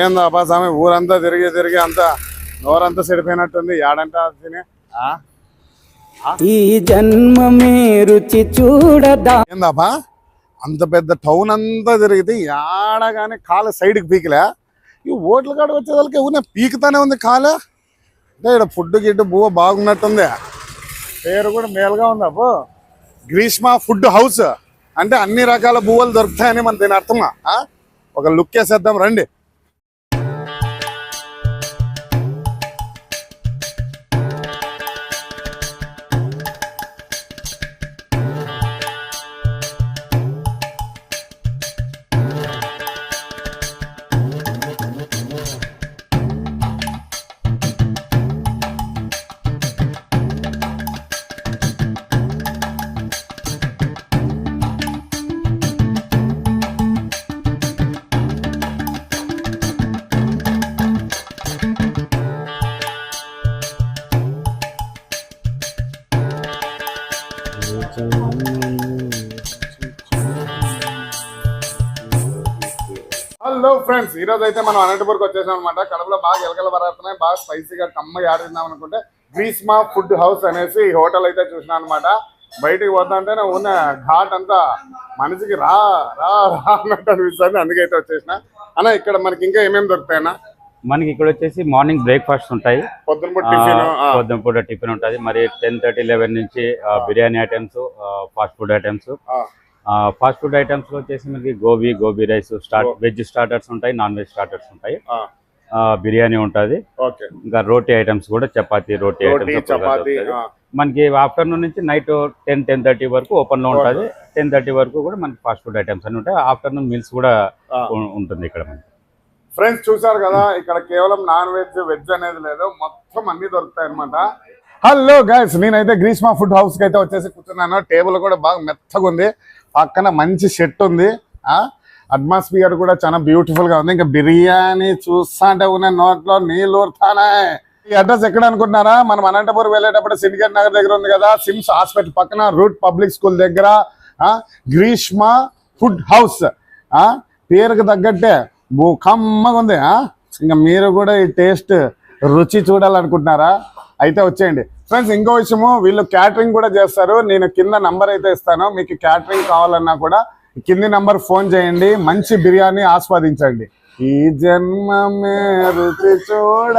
ఏందబ్బా స్వామి ఊరంతా తిరిగి తిరిగి అంతా నోరంతా చెడిపోయినట్టుంది. ఏడంటే తిని ఆ? ఈ జన్మమే రుచి చూడదా? ఏందబ్బా అంత పెద్ద టౌన్ అంతా తిరిగితే ఏడ కానీ కాలు సైడ్కి పీకలే? ఈ ఓట్ల కాడ వచ్చేదానికి ఊనే పీకుతానే ఉంది కాలు. అంటే ఇక్కడ ఫుడ్ గిడ్డు బువ్వ బాగున్నట్టుంది. పేరు కూడా మేలుగా ఉంది అబ్బో. Greeshma food house. అంటే అన్ని రకాల బువ్వలు దొరుకుతాయని మన దీని అర్థమా ఆ? ఒక లుక్ వేసేద్దాం రండి. హలో ఫ్రెండ్స్ ఈ రోజు అయితే మనం అనంతపురకు వచ్చేసాం అనమాట కడుపులో బాగా ఎలకలు పడుతున్నాయి బాగా స్పైసీగా కమ్మగా ఆడుతున్నాం అనుకుంటే గ్రీస్మా ఫుడ్ హౌస్ అనేసి ఈ హోటల్ అయితే చూసినా అనమాట బయటికి పోతాంటేనే ఉన్న ఘాట్ అంతా మనిషికి రా రా రా అన్నట్టు అనిపిస్తుంది. అందుకైతే వచ్చేసిన. అన్న ఇక్కడ మనకి ఇంకా ఏమేమి దొరుకుతాయన్నా? మనకి ఇక్కడ వచ్చేసి మార్నింగ్ బ్రేక్ఫాస్ట్ ఉంటాయి. పొద్దున పూట టిఫిన్ ఉంటుంది. మరి టెన్ థర్టీ లెవెన్ నుంచి biryani items fast food items fast food ఐటమ్స్లో వచ్చేసి మనకి gobi gobi rice start veg starters ఉంటాయి నాన్ వెజ్ స్టార్టర్స్ ఉంటాయి. ఆ, బిర్యానీ ఉంటుంది. ఇంకా రోటీ ఐటమ్స్ కూడా చపాతీ రోటీ ఐటమ్స్ మనకి ఆఫ్టర్నూన్ నుంచి నైట్ టెన్ టెన్ థర్టీ వరకు ఓపెన్లో ఉంటుంది. టెన్ థర్టీ వరకు కూడా మనకి ఫాస్ట్ ఫుడ్ ఐటమ్స్ అని ఉంటాయి. ఆఫ్టర్నూన్ మీల్స్ కూడా ఉంటుంది ఇక్కడ మనకి. ఫ్రెండ్స్ చూసారు కదా ఇక్కడ కేవలం నాన్ వెజ్ వెజ్ అనేది లేదు మొత్తం అన్ని దొరుకుతాయి అనమాట హలో గైస్ నేనైతే గ్రీష్మా ఫుడ్ హౌస్కి అయితే వచ్చేసి కూర్చున్నాను. టేబుల్ కూడా బాగా మెత్తగా ఉంది. పక్కన మంచి షెట్ ఉంది. ఆ అట్మాస్ఫియర్ కూడా చాలా బ్యూటిఫుల్గా ఉంది. ఇంకా బిర్యానీ చూస్తాంటే ఉన్న నోట్లో నీళ్ళు ఊరుతానే. ఈ అడ్రస్ ఎక్కడ అనుకుంటున్నారా? మనం అనంతపురం వెళ్ళేటప్పుడు సిండికేట్ నగర్ దగ్గర ఉంది కదా సిమ్స్ హాస్పిటల్ పక్కన రూట్ పబ్లిక్ స్కూల్ దగ్గర. ఆ గ్రీష్మా ఫుడ్ హౌస్ ఆ పేరుకు తగ్గట్టే కమ్మగా ఉంది ఇంకా మీరు కూడా ఈ టేస్ట్ రుచి చూడాలనుకుంటున్నారా? అయితే వచ్చేయండి. ఫ్రెండ్స్ ఇంకో విషయము వీళ్ళు క్యాటరింగ్ కూడా చేస్తారు. నేను కింద నంబర్ అయితే ఇస్తాను. మీకు క్యాటరింగ్ కావాలన్నా కూడా కింది నంబర్ ఫోన్ చేయండి. మంచి బిర్యానీ ఆస్వాదించండి. ఈ జన్మమే రుచి చూడ.